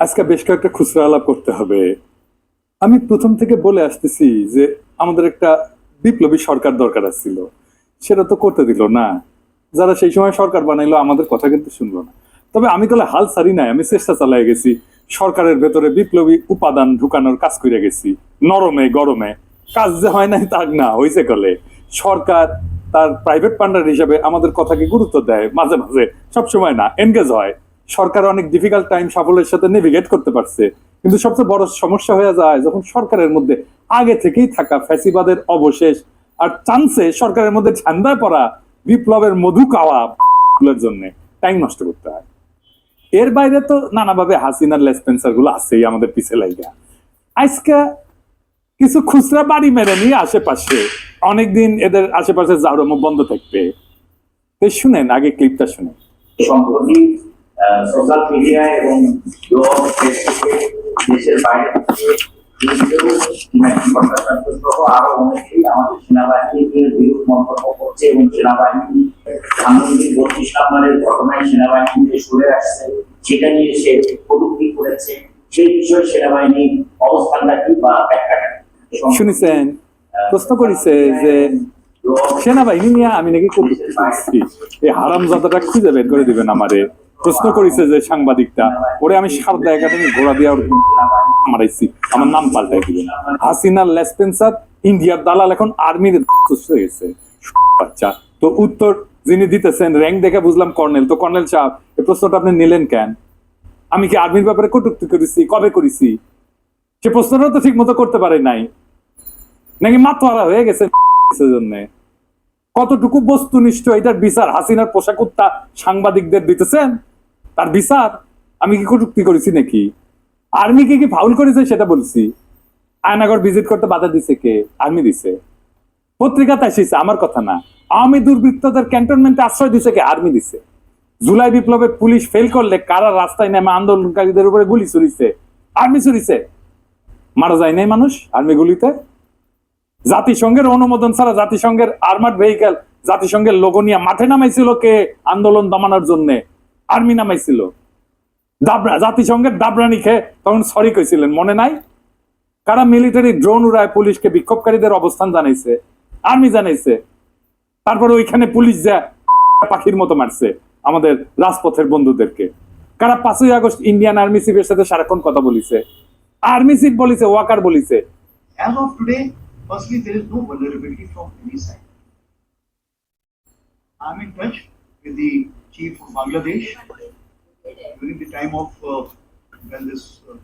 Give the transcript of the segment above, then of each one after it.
আজকে বেশ কয়েকটা খুচরা আলাপ করতে হবে। আমি প্রথম থেকে বলে আসতেছি যে আমাদের একটা বিপ্লবী সরকার দরকার ছিল সেটা তো করতে দিল না। যারা সেই সময় সরকার বানাইলো, আমাদের কথা কিন্তু শুনলো না। তবে আমি কলে হাল ছাড়ি নাই, আমি চেষ্টা চালাই গেছি। সরকারের ভেতরে বিপ্লবী উপাদান ঢুকানোর কাজ করে গেছি। নরমে, গরমে। কাজ যে হয় নাই তার না হয়েছে কলে। সরকার তার প্রাইভেট পান্ডার হিসাবে আমাদের কথাকে গুরুত্ব দেয়, মাঝে মাঝে। সবসময় না এনগেজ হয়। সরকার অনেক ডিফিকাল্ট টাইম সাফল্যের সাথে নেভিগেট করতে পারছে। কিন্তু সবচেয়ে বড় সমস্যা হয়ে যায়, যখন সরকারের মধ্যে আগে থেকেই থাকা ফ্যাসিবাদের অবশেষ আর চান্সে সরকারের মধ্যে ঝান্ডায় পড়া বিপ্লবের মধু কাওয়া জন্য টাইম নষ্ট করতে হয়। এর বাইরে তো নানাভাবে হাসিনার লেসপেন্সারগুলো আছেই আমাদের পিছে লাইগা। আজকে কিছু খুচরা বাড়ি মেরে নিয়ে আশেপাশে, অনেকদিন এদের আশেপাশে জাউরমুখ বন্ধ থাকবে। শুনেন, আগে ক্লিপটা শুনেন। সম্প্রতি সোশ্যাল মিডিয়া এবং দেশের বাইরে সেনাবাহিনী শুনেছেন, প্রশ্ন করেছে যে সেনাবাহিনী নিয়ে আমি নাকি করছি এই হারাম জাদাটা খুঁজে বের করে দিবেন আমারে। প্রশ্ন করেছে যে সাংবাদিকটা, ওরে আমি সারদা একাডেমি ঘোড়া দিয়ে আমার নাম পাল্টাই দিবেন। হাসিনার লেসপেন্সার ইন্ডিয়ার দালাল এখন আর্মির বাচ্চা। তো উত্তর যিনি দিতেছেন, র্যাঙ্ক দেখে বুঝলাম কর্নেল। তো কর্নেল সাহেব, এই প্রশ্নটা আপনি নিলেন কেন? আমি কি আর্মির ব্যাপারে কটূক্তি করেছি? কবে করেছি? সে প্রশ্নটা তো ঠিক মতো করতে পারে নাই। নাকি মাতোয়ারা হয়ে গেছে জন্য কতটুকু বস্তুনিষ্ঠ এটার বিচার? হাসিনার পোশাক উত্তা সাংবাদিকদের দিতেছেন? তার বিচার? আমি কি কটুক্তি করেছি নাকি? আর্মি কি কি ফাউল করেছে সেটা বলছি। আয়নাগর ভিজিট করতে বাধা দিছে কে? আর্মি দিছে। পত্রিকাতে এসেছে আমার কথা না। আওয়ামী দুর্বৃত্তদের ক্যান্টনমেন্টে আশ্রয় দিছে কে? আর্মি দিছে। জুলাই বিপ্লবে পুলিশ ফেল করলে কারা রাস্তায় নেমে আন্দোলনকারীদের উপরে গুলি চুরিছে আর্মি চুরিছে মারা যায় নাই মানুষ আর্মি গুলিতে? জাতিসংঘের অনুমোদন ছাড়া জাতিসংঘের আর্মার্ড ভেহিকেল জাতিসংঘের লোগো নিয়ে মাঠে নামাইছিল কে? আন্দোলন দমানোর জন্য। আর্মি নামাইছিল। দাবরা জাতিসংঘের দাবরানি খেয়ে তখন সরি কইছিলেন, মনে নাই? কারা মিলিটারি ড্রোন উড়ায় পুলিশকে বিক্ষোভকারীদের অবস্থান জানাইছে? আর্মি জানাইছে। তারপরে ওইখানে পুলিশ যা পাখির মতো মারছে আমাদের রাজপথের বন্ধুদেরকে। কারা পাঁচই আগস্ট ইন্ডিয়ান আর্মি চিফের সাথে সারাক্ষণ কথা বলিছে? আর্মি চিফ বলিছে, ওয়াকার বলিছে. I'm in touch with the chief of Bangladesh during the time of uh, when this uh,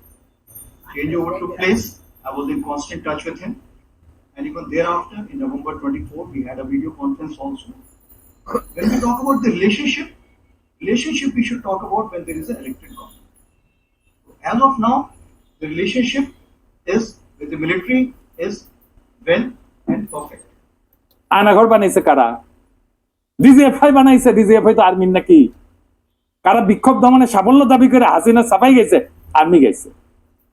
changeover took place. I was in constant touch with him, and even thereafter, in November 24, we had a video conference also. When we talk about the relationship, relationship we should talk about when there is an elected government. As of now, the relationship is with the military is well and perfect. Aynaghor বানাইছে কারা DGFI বানাইছে DGFI তো আর্মির নাকি কারা বিক্ষোভ দমনে সাফল্য দাবি করে হাসিনা সাফাই গেছে আর্মি গেছে।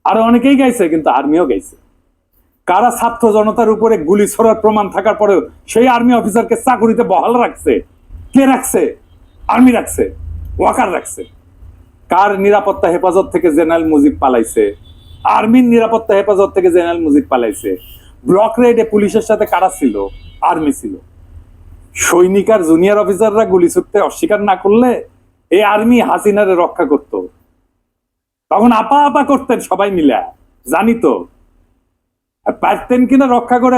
আরও অনেকেই গাইছে কিন্তু আর্মিও গাইছে কারা ছাত্র জনতার উপরে গুলি ছোড়ার প্রমাণ থাকার পরেও সেই আর্মি অফিসারকে চাকুরিতে বহাল রাখছে, কে রাখছে? আর্মি রাখছে, ওয়াকার রাখছে। কার নিরাপত্তা হেফাজত থেকে জেনারেল মুজিব পালাইছে? আর্মির নিরাপত্তা হেফাজত থেকে জেনারেল মুজিব পালাইছে। ব্লক রেডে পুলিশের সাথে কারা ছিল? আর্মি ছিল। সৈনিক আর জুনিয়র অফিসাররা গুলি ছুটতে অস্বীকার না করলে এই আর্মি হাসিনারে রক্ষা করত। তখন আপা আপা করতেন সবাই মিলে জানি তো পারতেন কিনা রক্ষা করে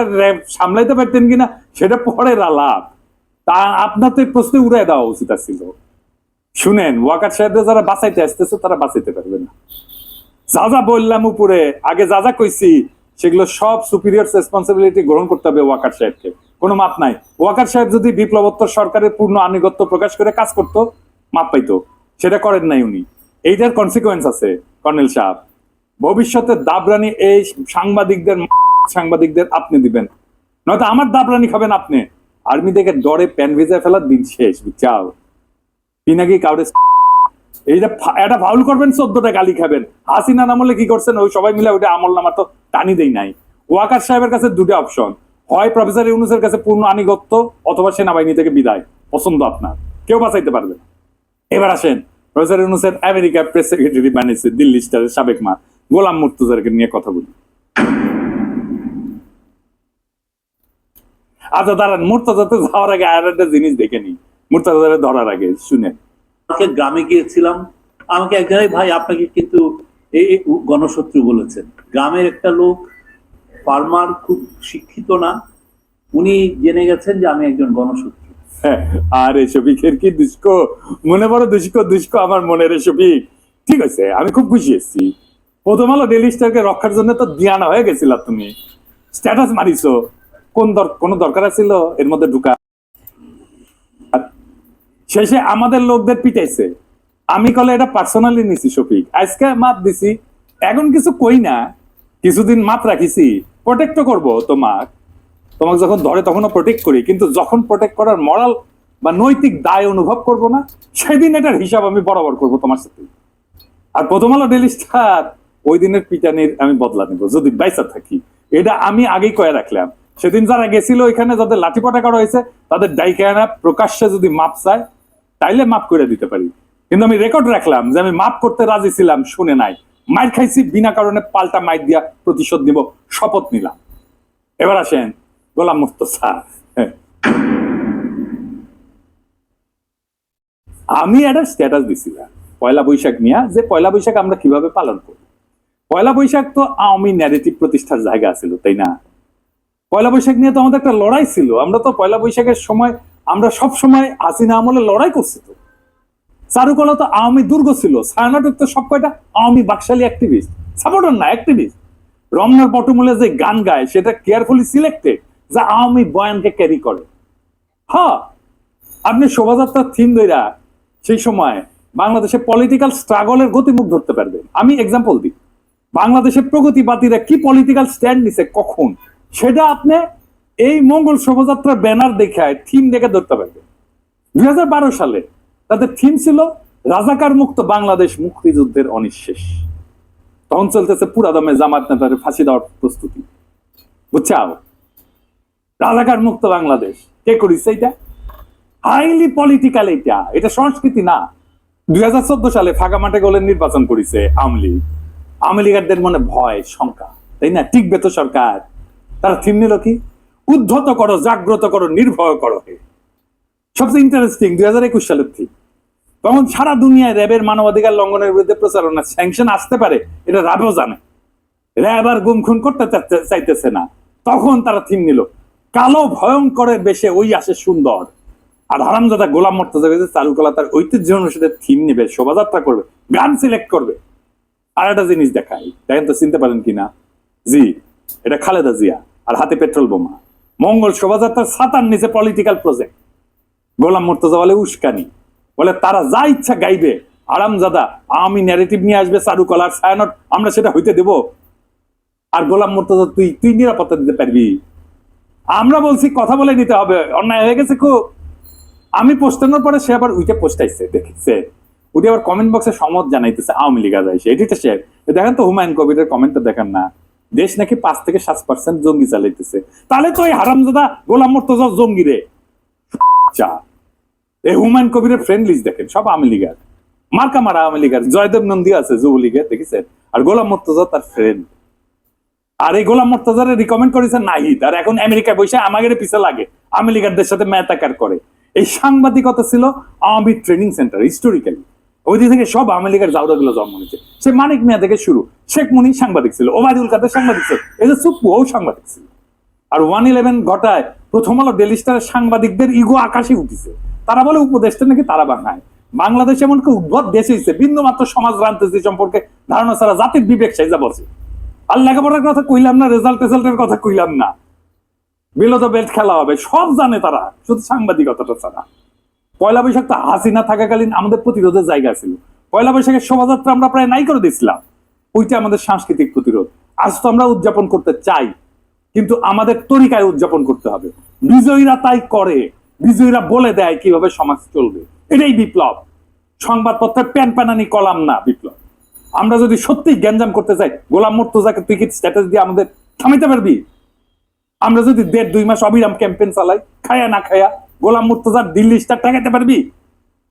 সামলাইতে পারতেন কিনা, সেটা পরের আলাপ। তা আপনার তো প্রশ্নে উড়াই দেওয়া উচিত ছিল শুনেন, ওয়াকার সাহেবরা যারা বাঁচাইতে আসতেছে, তারা বাঁচাইতে পারবে না। যা যা বললাম উপরে, আগে যা যা কইছি, সেগুলো সব সুপিরিয়র রেসপন্সিবিলিটি গ্রহণ করতে হবে ওয়াকার সাহেবকে। কোনো মাপ নাই। ওয়াকার সাহেব যদি বিপ্লবোত্তর সরকারের পূর্ণ আনুগত্য প্রকাশ করে কাজ করতো মাপ পাইতো। সেটা করেন নাই উনি। এইটার কনসিকুয়েন্স আছে, কর্নেল সাহেব ভবিষ্যতে দাবরানি এই সাংবাদিকদের সাংবাদিকদের আপনি দিবেন। নয়তো আমার দাবরানি খাবেন আপনি। আর্মি দেখে ডরে প্যান ভিজা ফেলার দিন শেষ, বুঝছাও? পিনাকি কাউরে এইটা একটা ফাউল করবেন, চোদ্দটা গালি খাবেন। হাসিনা নামলে কি করছেন? ওই সবাই মিলে ওইটা আমল নামা তো টানি দেই নাই। ওয়াকার সাহেবের কাছে দুটো অপশন হয় প্রফেসর ইউনুসের কাছে পূর্ণ আনিগত্য, অথবা সেনাবাহিনী থেকে বিদায়। পছন্দ আপনার। কেউ বাঁচাইতে পারবে এবার আসেন প্রফেসর ইউনুসের আমেরিকা প্রেস সেক্রেটারি বানিয়েছে দিল্লি স্টারের সাবেক মা, গোলাম মুর্তুজারকে নিয়ে কথা বলি। আচ্ছা দাঁড়ান মুর্তাজাতে যাওয়ার আগে আর একটা জিনিস দেখে নি মুর্তাজারে ধরার আগে শুনে আমাকে গ্রামে গিয়েছিলাম, আমাকে এক জায়গায়, ভাই, আপনাকে কিন্তু এই গণশত্রু বলেছেন। গ্রামের একটা লোক, ফার্মার, খুব শিক্ষিত না, উনি জেনে গেছেন যে আমি একজন গণশত্রু। আরে শফিকের কি দুষ্ক? মনে বড় দুষ্ক দুষ্ক আমার মনের রে শফিক। ঠিক আছে, আমি খুব খুশি এসেছি প্রথম আলো ডেলি স্টারকে রক্ষার জন্য তো দিয়ানা হয়ে গেছিল তুমি। স্ট্যাটাস মারিছো। কোন কোন দরকার ছিল এর মধ্যে ঢুকা। শেষে আমাদের লোকদের পিটাইছে। আমি কলে এটা পার্সোনালি নিছি শফিক। আজকে মাপ দিছি। এখন কিছু কই না। কিছুদিন মাপ রাখিছি। প্রোটেক্ট করব তোমার তোমাকে যখন ধরে তখনও প্রোটেক্ট করি, কিন্তু যখন প্রোটেক্ট করার মরাল বা নৈতিক দায় অনুভব করব না, সেদিন এটার হিসাব আমি বরাবর করব তোমার সাথে। আর প্রথম আলো ডেলি স্টার, ওই দিনের পিটানির আমি বদলা নেব, যদি বাইসা থাকি। এটা আমি আগেই কয়ে রাখলাম। সেদিন যারা গেছিল ওইখানে, যাদের লাঠিপটা করা হয়েছে তাদের ডাইকানা প্রকাশ্যে যদি মাপ চায়, তাইলে মাপ করে দিতে পারি। কিন্তু আমি রেকর্ড রাখলাম যে আমি মাপ করতে রাজি ছিলাম, শুনে নাই। মাইর খাইছি, বিনা কারণে পাল্টা মাইর দিয়া প্রতিশোধ নিব, শপথ নিলাম। এবার আসেন গোলাম মুস্তফা। আমি একটা স্ট্যাটাস দিছিলাম, পয়লা বৈশাখ নিয়ে যে পয়লা বৈশাখ আমরা কীভাবে পালন করি। পয়লা বৈশাখ তো আওয়ামী ন্যারেটিভ প্রতিষ্ঠার জায়গা ছিল, তাই না? পয়লা বৈশাখ নিয়ে তো আমাদের একটা লড়াই ছিল। আমরা তো পয়লা বৈশাখের সময়, আমরা সব সময় হাসিনা আমলে লড়াই করছি তো। চারুকলা তো আওয়ামী দুর্গ ছিল। ছায়ানটক তো সব কয়টা? আওয়ামী বাকশালী অ্যাক্টিভিস্ট সাপোর্টার না অ্যাক্টিভিস্ট রমনার পটমূলে যে গান গায়, সেটা কেয়ারফুলি সিলেক্টেড যা আওয়ামী বয়ানকে ক্যারি করে। হ্যাঁ আপনি শোভাযাত্রার থিম দইরা সেই সময় বাংলাদেশে পলিটিক্যাল স্ট্রাগলের গতিমুখ ধরতে পারবেন আমি এক্সাম্পল দিই। বাংলাদেশের প্রগতিবাদীরা কি পলিটিক্যাল স্ট্যান্ড নিছে কখন? সেটা আপনি এই মঙ্গল শোভাযাত্রার ব্যানার দেখায় থিম দেখে ধরতে পারবেন দুই সালে তাদের থিম ছিল, রাজাকার মুক্ত বাংলাদেশ মুক্তিযুদ্ধের অনিঃশেষ। তখন চলতেছে পুরাদমে জামাত নেতার ফাঁসি দেওয়ার প্রস্তুতি। বুঝছাও? রাজাকার মুক্ত বাংলাদেশ। কে করিস এটা? হাইলি পলিটিক্যাল এটা। এটা সংস্কৃতি না। দুই হাজার চোদ্দ সালে ফাঁকা মাঠে গোলের নির্বাচন করেছে আওয়ামী লীগ। আওয়ামী লীগারদের মনে ভয়, শঙ্কা। তাই না? টিকবে তো সরকার। তারা থিম নিল কি? উদ্ধত করো, জাগ্রত করো, নির্ভয় করো হে। সবচেয়ে ইন্টারেস্টিং দুই হাজার একুশ সালের থিম তখন সারা দুনিয়ায় র্যাবের মানবাধিকার লঙ্ঘনের বিরুদ্ধে প্রচারণা স্যাংশন আসতে পারে, এটা র্যাবও জানে। র্যাব আর গুম খুন করতে চাইতেছে না। তখন তারা থিম নিল। কালো ভয়ঙ্করের বেশে ওই আসে সুন্দর। আর হারামজাদা গোলাম মর্তজা গেছে চারুকলা তার ঐতিহ্য অনুসারে থিম নেবে, শোভাযাত্রা করবে, গান সিলেক্ট করবে। আর একটা জিনিস দেখাই, দেখেন তো চিনতে পারেন কিনা? জি, এটা খালেদা জিয়া আর হাতে পেট্রোল বোমা। মঙ্গল শোভাযাত্রার সাতার নিচে পলিটিক্যাল প্রজেক্ট গোলাম মর্তজা বলে, উস্কানি। বলে, তারা যা ইচ্ছা গাইবে। আরামজাদা আমি ন্যারেটিভ নিয়ে আসবে চারুকলার ছায়ানট, আমরা সেটা হইতে দেব। আর গোলাম মর্তজা, তুই তুই নিরাপত্তা দিতে পারবি। আমরা বলছি, কথা বলে নিতে হবে। অন্যায় হয়ে গেছে খুব। আমি পোস্টানোর পরে সে আবার উইটে পোস্টাইছে দেখেছে উঠে আবার কমেন্ট বক্সে সমত জানাইতেছে, আওয়ামী লীগ আদাইছে এটি তো শেয়ার দেখেন তো হুমায়ুন কবিরের কমেন্টটা দেখেন না। দেশ নাকি পাঁচ থেকে সাত পার্সেন্ট জঙ্গি চালাইতেছে। তাহলে তো এই হারামজাদা গোলাম মর্তজা জঙ্গি রে। চা। এই হুমায়ুন কবিরের ফ্রেন্ড লিস্ট দেখেন, সব আওয়ামী লীগার। মার্কা মারা আওয়ামী লীগার। জয়দেব নন্দী আছে যুবলীগের, দেখেছেন? আর গোলাম মর্তজা তার ফ্রেন্ড আর এই গোলাম মর্তজারে রিকমেন্ড করেছে নাহিদ। আর এখন আমেরিকায় বসে আমাদের পিছে লাগে। আওয়ামী লীগারদের সাথে ম্যাতাকার করে। এই সাংবাদিকতা ছিল আওয়ামী ট্রেনিং সেন্টার হিস্টোরিক্যালি ওই দিক থেকে সব আওয়ামী লীগের জাউদাগুলো জন্ম নিয়েছে। সে মানিক মিয়া থেকে শুরু। শেখ মুনি সাংবাদিক ছিল, ওবায়দুল কাদের সাংবাদিক ছিল। এই যে সুপ্পু, ও সাংবাদিক ছিল। আর ওয়ান ইলেভেন ঘটায় প্রথম আলো ডেলি স্টারের সাংবাদিকদের ইগো আকাশে উঠেছে। তারা বলে উপদেশটা নাকি তারা বানায়। বাংলাদেশ এমন কি উদ্ভট দেশ হয়েছে বিন্দু মাত্র সমাজ রাজনীতি সম্পর্কে ধারণা ছাড়া জাতির বিবেক সাইজা বসে। আর লেখাপড়ার কথা কইলাম না রেজাল্ট টেজাল্টের কথা কইলাম না। বিলো তো বেল্ট খেলা হবে, সব জানে তারা, শুধু সাংবাদিকতাটা ছাড়া। পয়লা বৈশাখ তো হাসিনা থাকাকালীন আমাদের প্রতিরোধের জায়গা ছিল। পয়লা বৈশাখের শোভাযাত্রা আমরা প্রায় নাই করে দিয়েছিলাম। ওইটা আমাদের সাংস্কৃতিক প্রতিরোধ। আজ তো আমরা উদযাপন করতে চাই, কিন্তু আমাদের তরিকায় উদযাপন করতে হবে। বিজয়ীরা তাই করে, বিজয়ীরা বলে দেয় কীভাবে সমাজ চলবে। এটাই বিপ্লব। সংবাদপত্রের প্যান প্যানানি কলাম না, বিপ্লব। আমরা যদি সত্যি গ্যাঞ্জাম করতে চাই গোলাম মুর্তজাকে তুই কি স্ট্যাটাস দিয়ে আমাদের থামাইতে পারবি? আমরা যদি দেড় দুই মাস অবিরাম ক্যাম্পেইন চালাই, খায়া না খায়া গোলাম মুর্তজার দিল্লি স্টার ঠেকাইতে পারবি?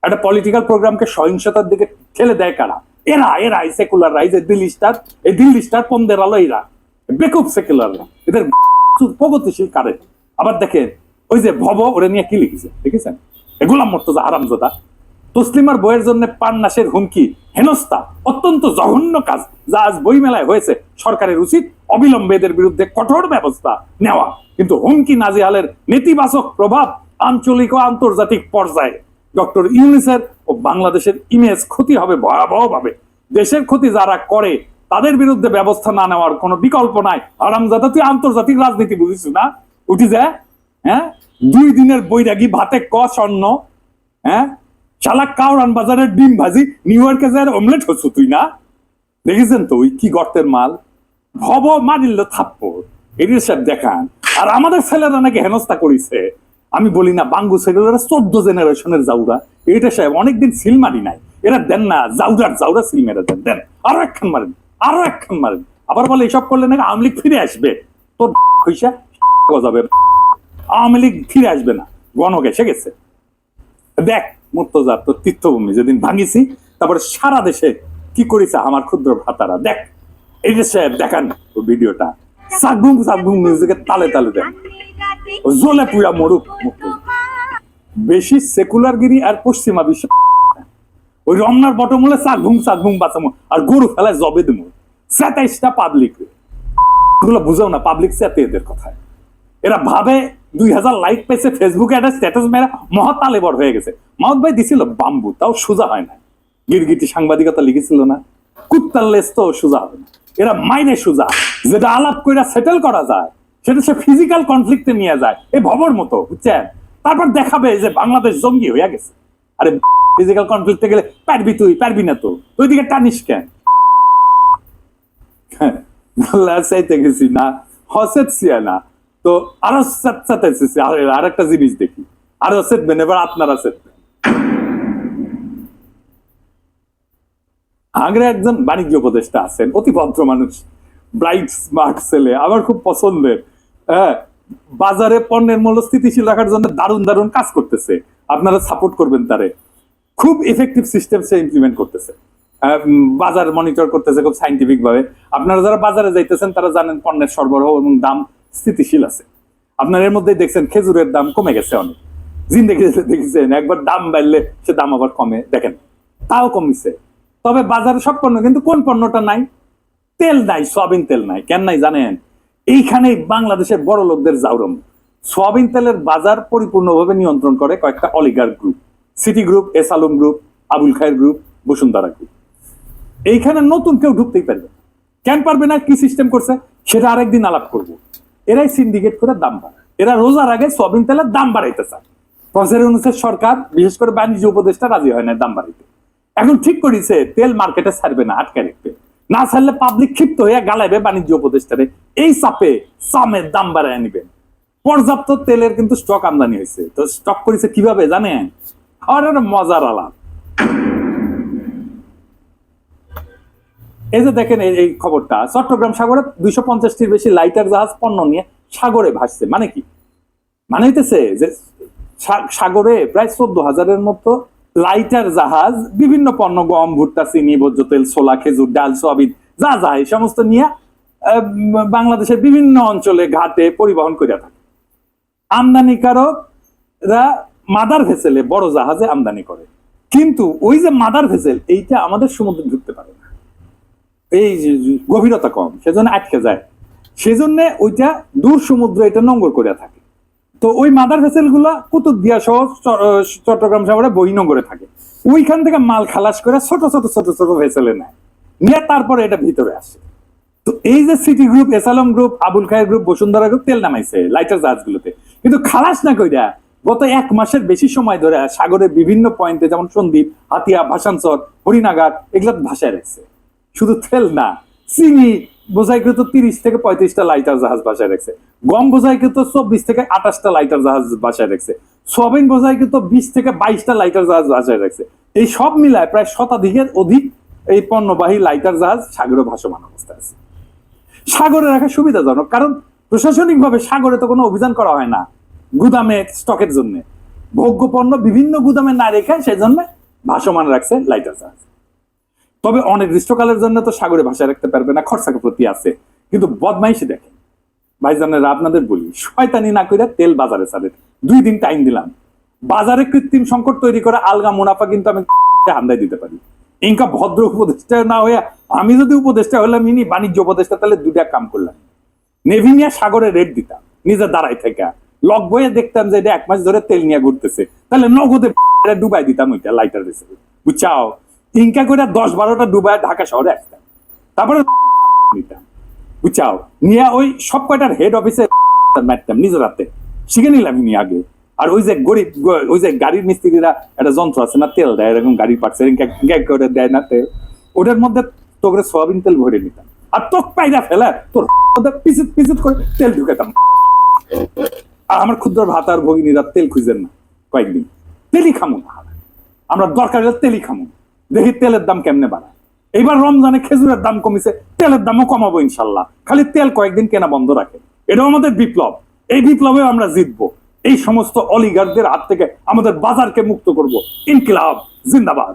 একটা পলিটিক্যাল প্রোগ্রামকে সহিংসতার দিকে ঠেলে দেয় কারা? এরা এরা এই সেকুলার রাইজ দিল্লি স্টার এই দিল্লি স্টার পন্দের আলো এরা। বেকুব সেকুলার এদের প্রগতিশীল কারে। আবার দেখেন, ওই যে ভব, ওরে নিয়ে কি লিখেছে? দেখেছেন গোলাম মুর্তজা আরামজোদা তসলিমার বইয়ের জন্য পান্নাসের হুমকি, হেনস্থা, অত্যন্ত জঘন্য কাজ, যা আজ বইমেলায় হয়েছে। সরকারের উচিত অবিলম্বে এদের বিরুদ্ধে কঠোর ব্যবস্থা নেওয়া। কিন্তু হুমকি নাজিহালের নেতিবাচক প্রভাব আঞ্চলিক ও আন্তর্জাতিক পর্যায়ে। ডক্টর ইউনিসের ও বাংলাদেশের ইমেজ ক্ষতি হবে ভয়াবহভাবে। দেশের ক্ষতি যারা করে, তাদের বিরুদ্ধে ব্যবস্থা না নেওয়ার কোনো বিকল্প নাই। আরামজাদা তুই আন্তর্জাতিক রাজনীতি বুঝিস না? উঠি যায় হ্যাঁ? দুই দিনের বৈরাগী ভাতে ক স্বর্ণ হ্যাঁ? শালা কাউরান বাজারের ডিম ভাজি নিউ ইয়র্কে যায় অমলেট হচ্ছ তুই না? দেখেছেন তো ওই কি গর্তের মাল? ভব মারিল থাপ্পড়। এটির সাহেব দেখান। আর আমাদের ছেলেরা নাকি হেনস্থা করিছে। আমি বলি না, বাঙ্গু ছেলেরা চোদ্দ জেনারেশনের জাউরা। এইটা সাহেব অনেকদিন সিল মারি নাই। এরা দেন না, জাউরার জাউরা সিল মেরে দেন। দেন, আরও একখান মারেন, আরও একখান মারেন। আবার বলে, এসব করলে নাকি আওয়ামী লীগ ফিরে আসবে? তোর হইসা আওয়ামী লীগ ফিরে আসবে না। গণ এসে গেছে। দেখ মুর্তজা তোর তীর্থভূমি যেদিন ভাঙিছি, তারপরে সারা দেশে কি করেছে আমার ক্ষুদ্র ভাতারা? দেখ, এই যে সাহেব দেখান ও ভিডিওটা। মিউজিকের তালে তালে মরুক বেশি সেকুলারগিরি আর পশ্চিমা বিশ্ব ওই রমনার বটমূলে সাকবুম সাকবুম বাঁচামো আর গরু ফেলায় জবে দেবো স্যাটাইশটা পাবলিক এগুলো বুঝাও না পাবলিক স্যাতে এদের কথায়। এরা ভাবে দুই হাজার লাইক পেয়েছে ফেসবুকে একটা স্ট্যাটাস মেরা মহাতালে বড় হয়ে গেছে। মহৎ ভাই দিছিল বাম্বু তাও সোজা হয় না। গিরগিটি সাংবাদিকতা লিখেছিল না। কুত্তার লেস তো সোজা হবে না। এরা মাইনে সোজা। যেটা আলাপ করে সেটেল করা যায় সেটা সে ফিজিক্যাল কনফ্লিক্টে নিয়ে যায়। এই ভবর মতো বুঝছেন? তারপর দেখাবে যে বাংলাদেশ জঙ্গি হয়ে গেছে। আরে ফিজিক্যাল কনফ্লিক্টে গেলে পারবি তুই পারবি না তো। তুই দিকে টানিস কেন? হ্যাঁ, চাইতে গেছি না। হসেছি না তো আরও সাথে আর একটা জিনিস দেখি। আরও সেটবেন এবার আপনারা সেটবেন আগ্রা একজন বাণিজ্য উপদেষ্টা আছেন, অতি ভদ্র মানুষ ব্রাইট স্মার্ট ছেলে, আমার খুব পছন্দের। হ্যাঁ বাজারে পণ্যের মূল্য স্থিতিশীল রাখার জন্য দারুণ দারুণ কাজ করতেছে। আপনারা সাপোর্ট করবেন তারে। খুব ইফেক্টিভ সিস্টেম সে ইমপ্লিমেন্ট করতেছে। বাজার মনিটর করতেছে খুব সাইন্টিফিক ভাবে। আপনারা যারা বাজারে যাইতেছেন, তারা জানেন পণ্যের সরবরাহ এবং দাম স্থিতিশীল আছে। আপনার এর মধ্যে দেখছেন খেজুরের দাম কমে গেছে অনেক। জিন্দেগি দেখেছেন, একবার দাম বাড়লে সে দাম আবার কমে। দেখেন, তাও কমিছে। তবে বাজারে সব পণ্য, কিন্তু কোন পণ্যটা নাই? তেল নাই, সয়াবিন তেল নাই, কেন নাই জানেন? এইখানেই বাংলাদেশের বড় লোকদের জাউরম সয়াবিন তেলের বাজার পরিপূর্ণভাবে নিয়ন্ত্রণ করে কয়েকটা oligarch group City group S Alam group Abul Khayer group Bashundhara group এইখানে নতুন কেউ ঢুকতেই পারবে কেন পারবে না? কি সিস্টেম করছে? সেটা আরেকদিন আলাপ করব। এরাই সিন্ডিকেট করে দাম বাড়ায়। এরা রোজার আগে সয়াবিন তেলের দাম বাড়াইতে চায়। প্রফেসর ইউনুসের সরকার, বিশেষ করে বাণিজ্য উপদেষ্টা রাজি হয় না দাম বাড়াইতে। এখন ঠিক করেছে, তেল মার্কেটে ছাড়বে না, আটকে রাখবে। না ছাড়লে পাবলিক ক্ষিপ্ত হয়ে গালাইবে বাণিজ্য উপদেষ্টারে। এই চাপে সামের দাম বাড়ায় নিবেন পর্যাপ্ত তেলের কিন্তু স্টক আমদানি হয়েছে। তো স্টক করেছে কীভাবে জানেন? আর মজার আলাপ। এই যে দেখেন এই খবরটা, চট্টগ্রাম সাগরে দুইশো পঞ্চাশটির বেশি লাইটার জাহাজ পণ্য নিয়ে সাগরে ভাসছে। মানে কি? মানে হইতেছে যে সাগরে প্রায় চোদ্দ হাজারের মতো লাইটার জাহাজ, বিভিন্ন পণ্য, গম, ভুট্টা, চিনি ভোজ্য তেল, ছোলা, খেজুর, ডাল, সোয়াবিন, যা যা, এই সমস্ত নিয়ে বাংলাদেশের বিভিন্ন অঞ্চলে ঘাটে পরিবহন করিয়া থাকে। আমদানিকারকরা মাদার ভেসেলে বড় জাহাজে আমদানি করে। কিন্তু ওই যে মাদার ভেসেল, এইটা আমাদের সমুদ্রে ঢুকতে এই গভীরতা কম, সেজন্য আটকে যায়। সেজন্য ওইটা দূর সমুদ্র এটা নোংর করে থাকে। তো ওই মাদার ভেসেলগুলা কুতুবদিয়া সহ চট্টগ্রাম শহরে বহিনগরে থাকে। ওইখান থেকে মাল খালাস করে ছোট ছোট ছোট ছোট ভেসেলে নেয়। নিয়ে তারপরে এটা ভিতরে আসে। তো এই যে City group S Alam group Abul Khayer group Bashundhara group তেল নামাইছে লাইটার জাহাজগুলোতে। কিন্তু খালাস না কইরা গত এক মাসের বেশি সময় ধরে সাগরের বিভিন্ন পয়েন্টে যেমন সন্দ্বীপ হাতিয়া, ভাসানচর, হরিনাগার, এগুলো ভাসায় রাখছে। শুধু তেল না, চিনি, বোঝাইকৃত তিরিশ থেকে পঁয়ত্রিশটা লাইটার জাহাজ বাসায় রাখছে। গম বোঝাইকৃত চব্বিশ থেকে আঠাশটা লাইটার জাহাজ বাসায় রাখছে। সবিন বোঝাইকৃত বিশ থেকে বাইশটা লাইটার জাহাজ বাসায় রাখছে। এই সব মিলায় প্রায় শতাধিকের অধিক এই পণ্যবাহী লাইটার জাহাজ সাগরে ভাসমান অবস্থায় আছে। সাগরে রাখা সুবিধাজনক, কারণ প্রশাসনিকভাবে সাগরে তো কোনো অভিযান করা হয় না, গুদামে স্টকের জন্য। ভোগ্য পণ্য বিভিন্ন গুদামে না রেখে সেজন্য ভাসমান রাখছে লাইটার জাহাজ। তবে অনির্দিষ্টকালের জন্য তো সাগরে ভাষা রাখতে পারবে না খরচাকে প্রতি আছে। কিন্তু বদমাইশি দেখেন। ভাইজানেরা আপনাদের বলি, শয়তানি না করে তেল বাজারে ছাড়ে। দুই দিন টাইম দিলাম। বাজারে কৃত্রিম সংকট তৈরি করে আলগা মুনাফা কিন্তু আমি হান্দায় দিতে পারি? ইনকা ভদ্র উপদেষ্টা না হয়ে আমি যদি উপদেষ্টা হলাম ইনি বাণিজ্য উপদেষ্টা, তাহলে দুটা কাম করলাম। নেভি নিয়ে সাগরে রেট দিতাম নিজে দাঁড়াই থেকে লক বইয়ে দেখতাম যে এটা এক মাস ধরে তেল নিয়ে ঘুরতেছে। তাহলে নগদে ডুবাই দিতাম ওইটা লাইটার রেসে বুঝছাও? ইনকা করে দশ বারোটা ডুবাই ঢাকা শহরে আসতাম। তারপরে নিতাম। বুঝছাও? নিয়ে ওই সব কয়টার হেড অফিসে মারতাম নিজের হাতে। শিখে নিলাম ইনি আগে। আর ওই যে গরিব, ওই যে গাড়ির মিস্ত্রিরা, একটা যন্ত্র আছে না, তেল দেয়, এরকম গাড়ি পাচ্ছে গ্যাগ করে দেয় না তেল। ওটার মধ্যে তোকে সোয়াবিন তেল ভরে নিতাম। আর তোক পাইরা ফেলে, তোর পিছিত পিছিত করে তেল ঢুকাতাম। আর আমার ক্ষুদ্র ভাত আর ভগিনীরা তেল খুঁজেন না কয়েকদিন। তেলই খামো না। আমরা দরকার হলে তেলই খামো। দেখি তেলের দাম কেমনে বাড়ায়? এইবার রমজানে খেজুরের দাম কমিছে, তেলের দামও কমাবো ইনশাল্লাহ। খালি তেল কয়েকদিন কেনা বন্ধ রাখে। এটাও আমাদের বিপ্লব। এই বিপ্লবে আমরা জিতবো। এই সমস্ত অলিগারদের হাত থেকে আমাদের বাজারকে মুক্ত করব। ইনকিলাব, জিন্দাবাদ।